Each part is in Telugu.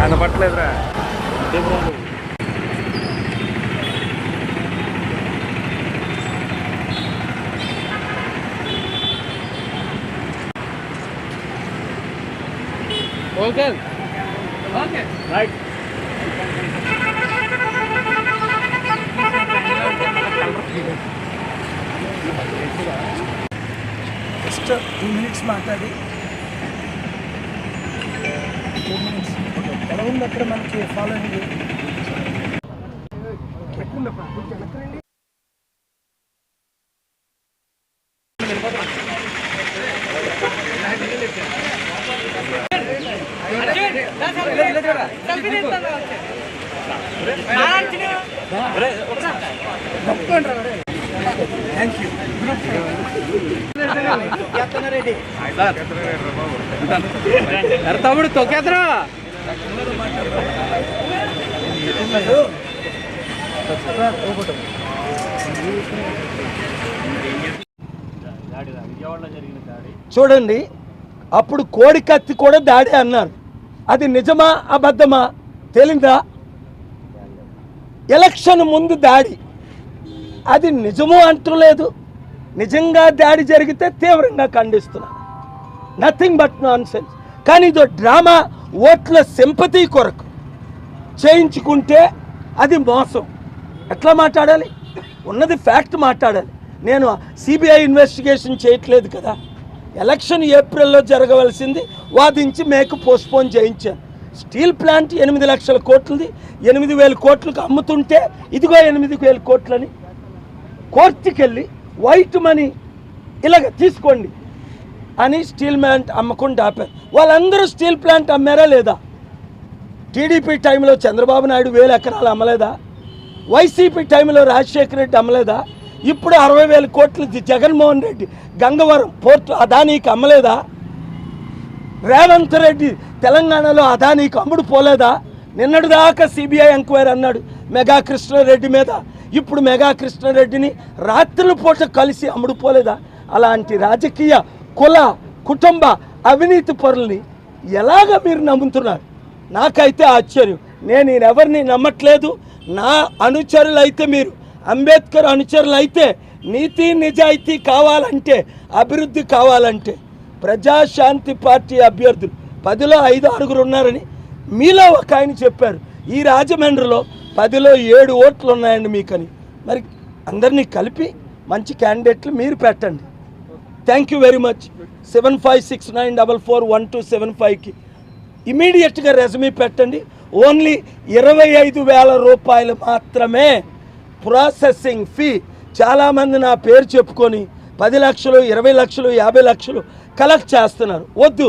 కనపట్లేదురా. Okay okay right just two minutes మాట్లాడి. ఎలా ఉంది అక్కడ మనకి ఫాలోయింగ్ థ్యాంక్ యూ తమ్ముడు తొక్కేతరా? చూడండి అప్పుడు కోడి కత్తి కూడా దాడి అన్నారు. అది నిజమా అబద్ధమా తేలిందా? ఎలక్షన్ ముందు దాడి అది నిజమో అంటలేదు నిజంగా దాడి జరిగితే తీవ్రంగా ఖండిస్తున్నా. నథింగ్ బట్ నాన్ సెన్స్ కానీ ఇదో డ్రామా ఓట్ల సింపతి కొరకు చేయించుకుంటే అది మోసం. ఎట్లా మాట్లాడాలి? ఉన్నది ఫ్యాక్ట్ మాట్లాడాలి. నేను సిబిఐ ఇన్వెస్టిగేషన్ చేయట్లేదు కదా. ఎలక్షన్ ఏప్రిల్లో జరగవలసింది వాదించి మేకు పోస్ట్పోన్ చేయించాను. స్టీల్ ప్లాంట్ ఎనిమిది లక్షల కోట్లది ఎనిమిది వేల కోట్లకు అమ్ముతుంటే ఇదిగో ఎనిమిది వేల కోట్లని కోర్టుకెళ్ళి వైట్ మనీ ఇలాగ తీసుకోండి. అని స్టీల్ ప్లాంట్ అమ్మకుండా ఆపారు. వాళ్ళందరూ స్టీల్ ప్లాంట్ అమ్మారా లేదా? టీడీపీ టైంలో చంద్రబాబు నాయుడు వేల ఎకరాలు అమ్మలేదా? వైసీపీ టైంలో రాజశేఖర రెడ్డి అమ్మలేదా? ఇప్పుడు అరవై వేల కోట్లు జగన్మోహన్ రెడ్డి గంగవరం పోర్టు అదానీకి అమ్మలేదా? రేవంత్ రెడ్డి తెలంగాణలో అదానీకి అమ్ముడు పోలేదా? నిన్నటి దాకా సిబిఐ ఎంక్వైరీ అన్నాడు మెగా కృష్ణారెడ్డి మీద. ఇప్పుడు మెగా కృష్ణారెడ్డిని రాత్రుల పూట కలిసి అమ్ముడు పోలేదా? అలాంటి రాజకీయ కుల కుటుంబ అవినీతి పరుల్ని ఎలాగ మీరు నమ్ముతున్నారు? నాకైతే ఆశ్చర్యం. నేను ఎవరిని నమ్మట్లేదు. నా అనుచరులు అయితే మీరు అంబేద్కర్ అనుచరులు అయితే నీతి నిజాయితీ కావాలంటే అభివృద్ధి కావాలంటే ప్రజాశాంతి పార్టీ అభ్యర్థులు పదిలో ఐదు ఆరుగురు ఉన్నారని మీలో ఒక ఆయన చెప్పారు. ఈ రాజమండ్రిలో పదిలో ఏడు ఓట్లు ఉన్నాయండి మీకని. మరి అందరినీ కలిపి మంచి క్యాండిడేట్లు మీరు పెట్టండి. Thank you very much seven five six nine double four one two seven ఫైవ్కి ఇమీడియట్గా రెజ్యూమే పెట్టండి. ఓన్లీ ఇరవై ఐదు వేల రూపాయలు మాత్రమే ప్రాసెసింగ్ ఫీ చాలామంది నా పేరు చెప్పుకొని పది లక్షలు ఇరవై లక్షలు యాభై లక్షలు కలెక్ట్ చేస్తున్నారు. వద్దు.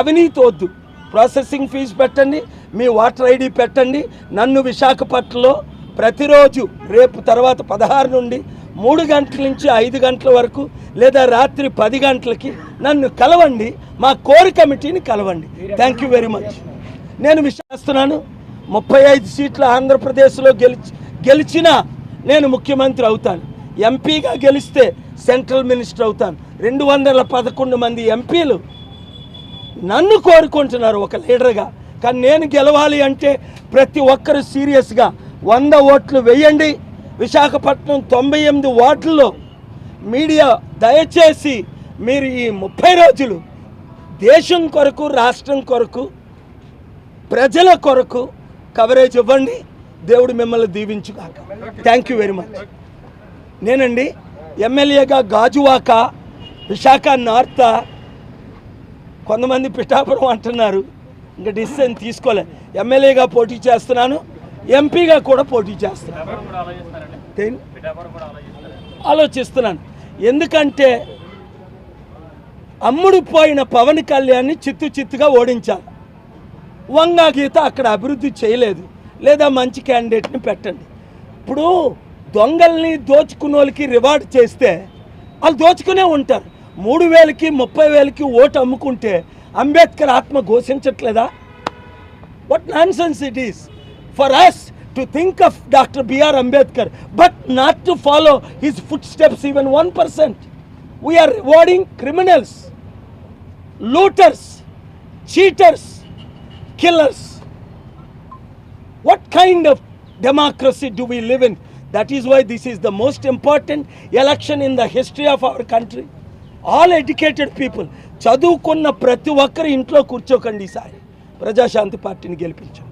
అవినీతి వద్దు. ప్రాసెసింగ్ ఫీజు పెట్టండి. మీ వాటర్ ఐడి పెట్టండి. నన్ను విశాఖపట్నంలో ప్రతిరోజు రేపు తర్వాత పదహారు నుండి మూడు గంటల నుంచి ఐదు గంటల వరకు లేదా రాత్రి పది గంటలకి నన్ను కలవండి. మా కోర్ కమిటీని కలవండి. థ్యాంక్ యూ వెరీ మచ్ నేను విశ్వసిస్తున్నాను. ముప్పై ఐదు సీట్లు ఆంధ్రప్రదేశ్లో గెలిచి గెలిచినా నేను ముఖ్యమంత్రి అవుతాను. ఎంపీగా గెలిస్తే సెంట్రల్ మినిస్టర్ అవుతాను. రెండు వందల పదకొండు మంది ఎంపీలు నన్ను కోరుకుంటున్నారు ఒక లీడర్గా. కానీ నేను గెలవాలి అంటే ప్రతి ఒక్కరు సీరియస్గా. వంద ఓట్లు వేయండి. విశాఖపట్నం తొంభై ఎనిమిది వార్డుల్లో మీడియా దయచేసి మీరు ఈ ముప్పై రోజులు దేశం కొరకు రాష్ట్రం కొరకు ప్రజల కొరకు కవరేజ్ ఇవ్వండి. దేవుడు మిమ్మల్ని దీవించుగాక. థ్యాంక్ యూ వెరీ మచ్ నేనండి ఎమ్మెల్యేగా గాజువాక విశాఖ నార్త కొంతమంది పిఠాపురం అంటున్నారు. ఇంకా డిసిషన్ తీసుకోలే. ఎమ్మెల్యేగా పోటీ చేస్తున్నాను. ఎంపీగా కూడా పోటీ చేస్తున్నాను? ఆలోచిస్తున్నాను. ఎందుకంటే అమ్ముడు పోయిన పవన్ కళ్యాణ్ని చిత్తు చిత్తుగా ఓడించాలి. వంగా గీత అక్కడ అభివృద్ధి చేయలేదు. లేదా మంచి క్యాండిడేట్ని పెట్టండి. ఇప్పుడు దొంగల్ని దోచుకున్న వాళ్ళకి రివార్డ్ చేస్తే వాళ్ళు దోచుకునే ఉంటారు. మూడు వేలకి ముప్పై వేలకి ఓటు అమ్ముకుంటే అంబేద్కర్ ఆత్మ ఘోషించట్లేదా? What nonsense it is For us to think of doctor BR Ambedkar but not to follow his footsteps even one percent we are rewarding criminals looters cheaters killers what kind of democracy do we live in? That is why this is the most important election in the history of our country. All educated people చదువుకున్న ప్రతి ఒక్కరు ఇంట్లో కూర్చోకండి ఈసారి ప్రజాశాంతి పార్టీని గెలిపించండి